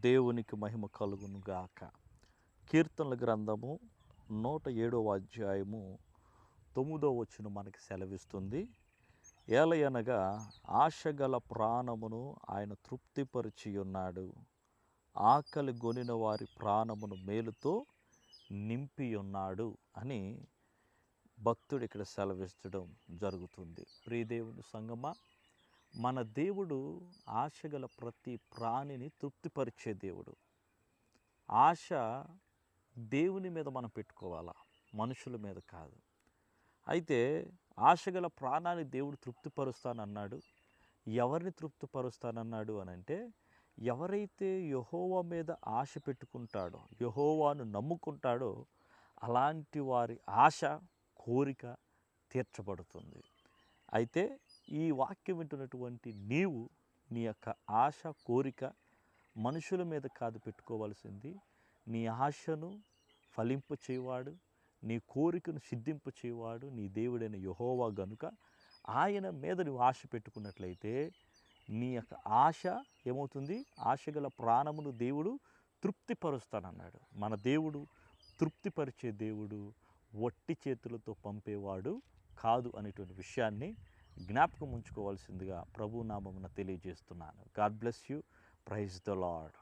దేవునికి మహిమ కలుగును గాక కీర్తనల గ్రంథము నూట ఏడవ అధ్యాయము తొమ్మిదో వచ్చిన మనకి సెలవిస్తుంది. ఏలయనగా ఆశగల ప్రాణమును ఆయన తృప్తిపరిచి ఉన్నాడు ఆకలి గొనిన వారి ప్రాణమును మేలుతో నింపి ఉన్నాడు అని భక్తుడు ఇక్కడ సెలవిస్తడం జరుగుతుంది. ప్రియదేవుని సంగమా మన దేవుడు ఆశగల ప్రతి ప్రాణిని తృప్తిపరిచే దేవుడు. ఆశ దేవుని మీద మనం పెట్టుకోవాలా? మనుషుల మీద కాదు. అయితే ఆశగల ప్రాణాన్ని దేవుడు తృప్తిపరుస్తానన్నాడు. ఎవరిని తృప్తిపరుస్తానన్నాడు అని అంటే ఎవరైతే యహోవా మీద ఆశ పెట్టుకుంటాడో యహోవాను నమ్ముకుంటాడో అలాంటి వారి ఆశ కోరిక తీర్చబడుతుంది. అయితే ఈ వాక్యం వింటున్నటువంటి నీవు నీ యొక్క ఆశ కోరిక మనుషుల మీద కాదు పెట్టుకోవాల్సింది. నీ ఆశను ఫలింప చేయవాడు నీ కోరికను సిద్ధింపు చేయవాడు నీ దేవుడైన యహోవా గనుక ఆయన మీద నువ్వు ఆశ పెట్టుకున్నట్లయితే నీ యొక్క ఆశ ఏమవుతుంది? ఆశగల ప్రాణమును దేవుడు తృప్తిపరుస్తానన్నాడు. మన దేవుడు తృప్తిపరిచే దేవుడు వట్టి చేతులతో పంపేవాడు కాదు అనేటువంటి విషయాన్ని జ్ఞాపకం ఉంచుకోవాల్సిందిగా ప్రభు నామమున తెలియజేస్తున్నాను. God bless you praise the Lord